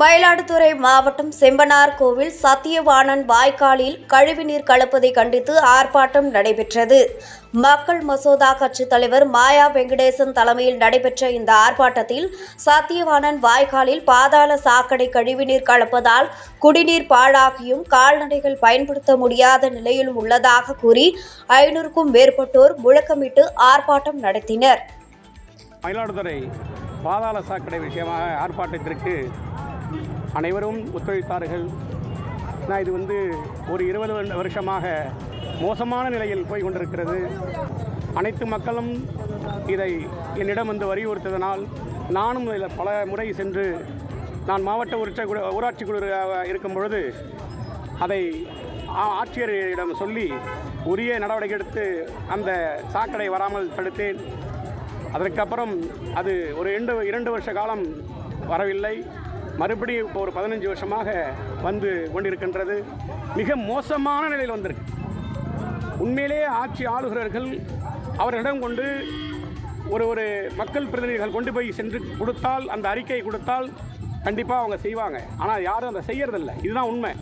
மயிலாடுதுறை மாவட்டம் செம்பனார் கோவில் சத்தியவாணன் வாய்க்காலில் கழிவுநீர் கலப்பதை கண்டித்து ஆர்ப்பாட்டம் நடைபெற்றது. மக்கள் மசோதா கட்சித் தலைவர் மாயா வெங்கடேசன் தலைமையில் நடைபெற்ற இந்த ஆர்ப்பாட்டத்தில் சத்தியவாணன் வாய்க்காலில் பாதாள சாக்கடை கழிவுநீர் கலப்பதால் குடிநீர் பாழாகியும் கால்நடைகள் பயன்படுத்த முடியாத நிலையில் உள்ளதாக கூறி ஐநூறுக்கும் மேற்பட்டோர் முழக்கமிட்டு ஆர்ப்பாட்டம் நடத்தினர். மயிலாடுதுறை பாதாள சாக்கடை விஷயமாக ஆர்ப்பாட்டத்திற்கு அனைவரும் ஒத்துழைத்தார்கள் நான் இது வந்து ஒரு இருபது வருஷமாக மோசமான நிலையில் போய் கொண்டிருக்கிறது. அனைத்து மக்களும் இதை என்னிடம் வந்து வலியுறுத்ததனால் நானும் இதில் பல முறை சென்று நான் மாவட்ட உற்ச குழு ஊராட்சி குழு இருக்கும் பொழுது அதை ஆ- ஆட்சியரிடம் சொல்லி உரிய நடவடிக்கை எடுத்து அந்த சாக்கடை வராமல் தடுத்தேன். அதற்கப்புறம் அது ஒரு இரண்டு இரண்டு வருஷ காலம் வரவில்லை. மறுபடியும் இப்போ ஒரு பதினஞ்சு வருஷமாக வந்து கொண்டிருக்கின்றது. மிக மோசமான நிலையில் வந்திருக்கு. உண்மையிலேயே ஆட்சி ஆளுகிறர்கள் அவர்களிடம் கொண்டு ஒரு ஒரு மக்கள் பிரதிநிதிகள் கொண்டு போய் சென்று கொடுத்தால் அந்த அறிக்கையை கொடுத்தால் கண்டிப்பாக அவங்க செய்வாங்க. ஆனால் யாரும் அதை செய்கிறதில்ல இதுதான் உண்மை.